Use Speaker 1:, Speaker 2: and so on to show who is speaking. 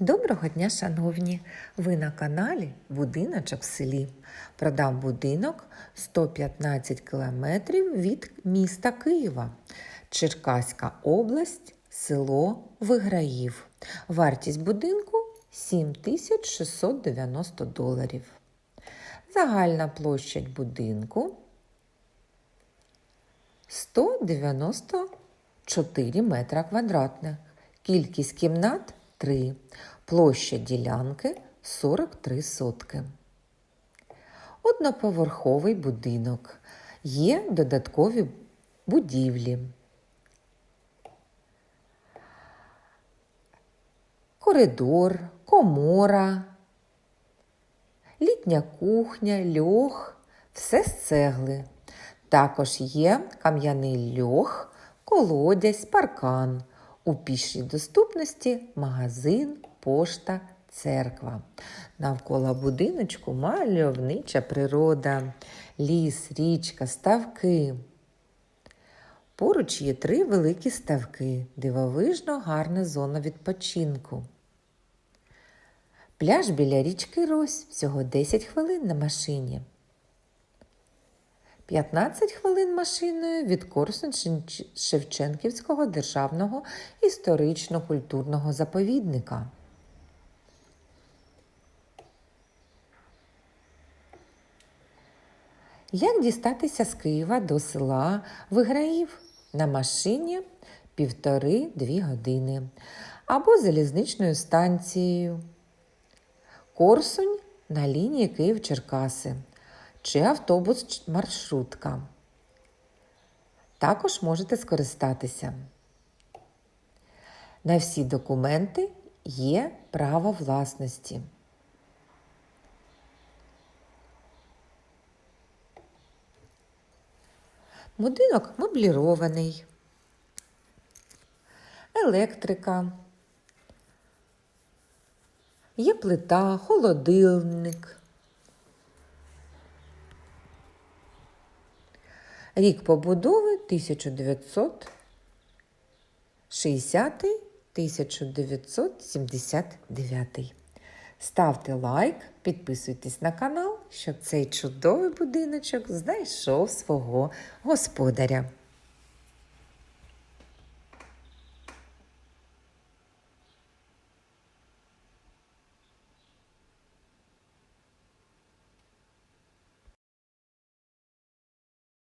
Speaker 1: Доброго дня, шановні! Ви на каналі Будиночок в селі. Продам будинок 115 кілометрів від міста Києва. Черкаська область, село Виграїв. Вартість будинку 7690 доларів. Загальна площа будинку 194 метра квадратних. Кількість кімнат 3. Площа ділянки 43 сотки. Одноповерховий будинок. Є додаткові будівлі. Коридор, комора, літня кухня, льох, все з цегли. Також є кам'яний льох, колодязь, паркан. У пішій доступності магазин, пошта, церква. Навколо будиночку мальовнича природа, ліс, річка, ставки. Поруч є три великі ставки, дивовижно гарна зона відпочинку. Пляж біля річки Рось всього 10 хвилин на машині. 15 хвилин машиною від Корсун Шевченківського державного історично-культурного заповідника. Як дістатися з Києва до села Виграїв? На машині півтори-дві години. Або залізничною станцією. Корсунь на лінії Київ-Черкаси чи автобус маршрутка. Також можете скористатися. На всі документи є право власності. Будинок меблірований, електрика, є плита, холодильник. Рік побудови 1960-1979. Ставте лайк, підписуйтесь на канал, щоб цей чудовий будиночок знайшов свого господаря.